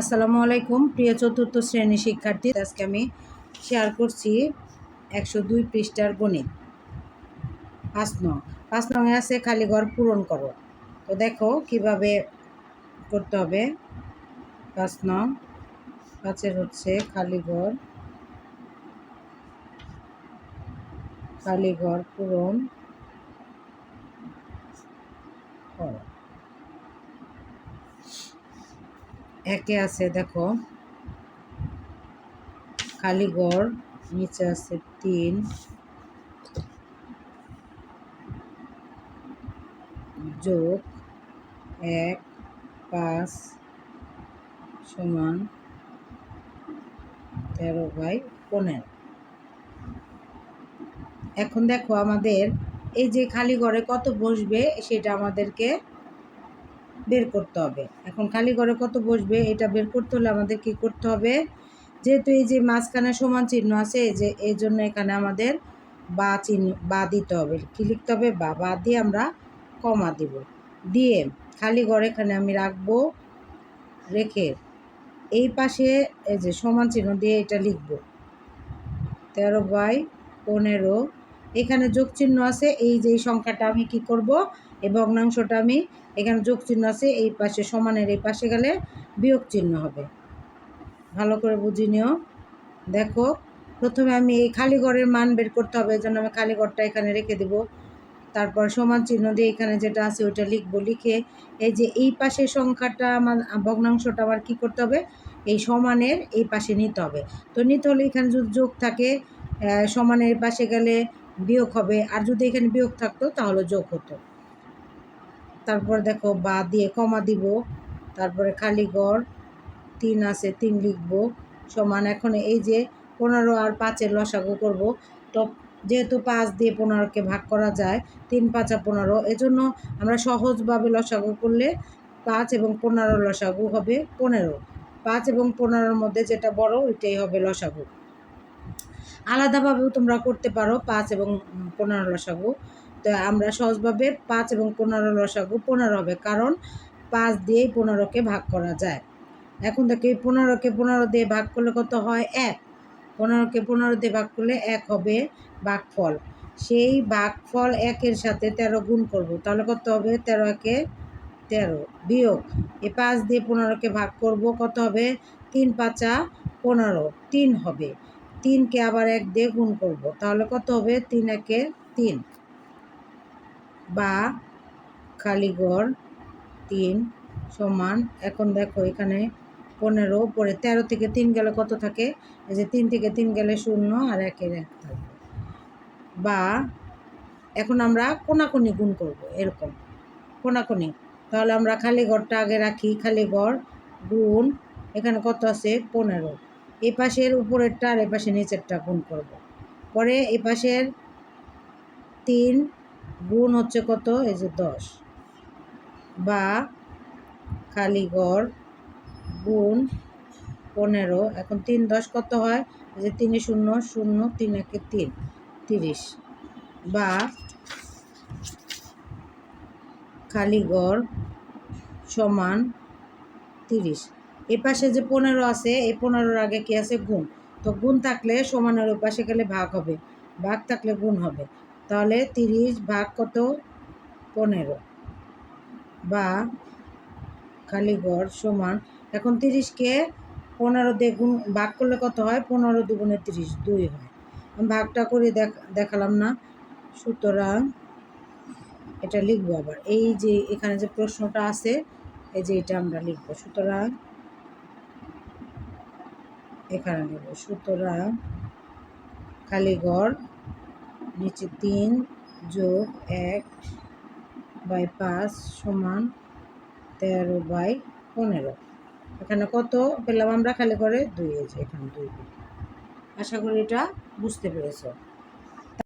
আসসালামু আলাইকুম, প্রিয় চতুর্থ শ্রেণি শিক্ষার্থী। আজকে আমি শেয়ার করছি একশো দুই পৃষ্ঠার গণিত। পাঁচ নং, পাঁচ নঙে আছে খালি ঘর পূরণ করো। তো দেখো কীভাবে করতে হবে। পাঁচ নং, পাঁচের হচ্ছে খালি ঘর খালি ঘর পূরণ করো। একে আছে দেখো। খালি গড় নিচে আছে তিন। যোগ এক, পাঁচ সমান তেরো বাই পনেরো। এখন দেখো আমাদের এই যে খালি ঘরে কত বসবে সেটা আমাদেরকে বের করতে হবে। এখন খালি ঘরে কত বসবে, এটা বের করতে হলে আমাদের কি করতে হবে? যেহেতু এই যে মাঝখানে সমান চিহ্ন আছে যে, এই জন্য এখানে আমাদের বা চিহ্ন, বা দিতে হবে। কি লিখতে হবে? বা বা দিয়ে আমরা কমা দিব। দিয়ে খালি ঘর এখানে আমি রাখব, রেখে এই পাশে এই যে সমান চিহ্ন দিয়ে এটা লিখব। তেরো বাই পনেরো। এখানে যোগ চিহ্ন আছে, এই যে সংখ্যাটা আমি কি করব? এই ভগ্নাংশটা আমি এখানে যোগ চিহ্ন আছে, এই পাশে সমানের এই পাশে গেলে বিয়োগ চিহ্ন হবে। ভালো করে বুঝি নিও। দেখো, প্রথমে আমি এই খালি ঘরের মান বের করতে হবে, এই জন্য আমি খালি ঘরটা এখানে রেখে দেব। তারপর সমান চিহ্ন দিয়ে এখানে যেটা আছে ওইটা লিখব, লিখে এই যে এই পাশে সংখ্যাটা আমার, ভগ্নাংশটা আমার কী করতে হবে? এই সমানের এই পাশে নিতে হবে। তো নিতে হলে এখানে যদি যোগ থাকে সমানের পাশে গেলে বিয়োগ হবে, আর যদি এখানে বিয়োগ থাকতো তাহলে যোগ হতো। তারপর দেখো বা দিয়ে কমা দিব, তারপরে খালি গড়, তিন আছে, তিন লিখব। সমান এখন এই যে পনেরো আর পাঁচের লসাগু করব। তো যেহেতু পাঁচ দিয়ে পনেরোকে ভাগ করা যায়, তিন পাঁচা পনেরো, এজন্য আমরা সহজভাবে লসাগু করলে পাঁচ এবং পনেরো লসাগু হবে পনেরো। পাঁচ এবং পনেরোর মধ্যে যেটা বড়, ওইটাই হবে লসাগু। আলাদাভাবেও তোমরা করতে পারো পাঁচ এবং পনেরো লসাগু। তো আমরা সহজভাবে পাঁচ এবং পনেরো লসাগু পনেরো হবে। কারণ পাঁচ দিয়েই পনেরোকে ভাগ করা যায়। এখন দেখো পনেরোকে পনেরো দিয়ে ভাগ করলে কত হয়? এক। পনেরোকে পনেরো দিয়ে ভাগ করলে এক হবে ভাগফল সেই ভাগফল একের সাথে তেরো গুণ করব। তাহলে কত হবে? তেরো একে তেরো বিয়োগ। এ পাঁচ দিয়ে পনেরোকে ভাগ করব কত হবে? তিন পাঁচা পনেরো। তিন হবে। তিনকে আবার এক দিয়ে গুণ করব। তাহলে কত হবে? তিন একে তিন। বা খালিগড় তিন সমান, এখন দেখো এখানে পনেরো, পরে তেরো থেকে তিন গেলে কত থাকে? এই যে তিন থেকে তিন গেলে শূন্য আর একের এক থাকবে বা এখন আমরা কোনাকুনি গুণ করব, এরকম কোনাকুনি। তাহলে আমরা খালি ঘরটা আগে রাখি খালি ঘর গুণ, এখানে কত আছে? পনেরো। এ পাশের উপরেরটা আর এ পাশে নিচেরটা গুণ করব। পরে এ পাশের তিন গুণ হচ্ছে কত? এই যে দশ। বা খালি গড় গুণ পনেরো। এখন তিন দশ কত হয়? এই যে তিনে শূন্য শূন্য তিন একে তিন, তিরিশ। বা খালি গড় সমান তিরিশ। এ পাশে যে পনেরো আছে, এই পনেরোর আগে কি আছে? গুণ। তো গুণ থাকলে সমানের ওই পাশে গেলে ভাগ হবে। ভাগ থাকলে গুণ হবে। তাহলে তিরিশ ভাগ কত? পনেরো। বা খালি গড় সমান, এখন তিরিশকে পনেরো গুণ, ভাগ করলে কত হয়? পনেরো দুগুণে তিরিশ, দুই হয়। আমি ভাগটা করে দেখালাম না। সুতরাং এটা লিখব আবার। এই যে এখানে যে প্রশ্নটা আছে, এই যে এটা আমরা লিখব। সুতরাং এখানে লিখব। সুতরাং খালি ঘর নিচে তিন যোগ এক বাই পাঁচ সমান তেরো বাই পনেরো। এখানে কত পেলাম আমরা? খালি করে দুই এখানে দুই। আশা করি এটা বুঝতে পেরেছ।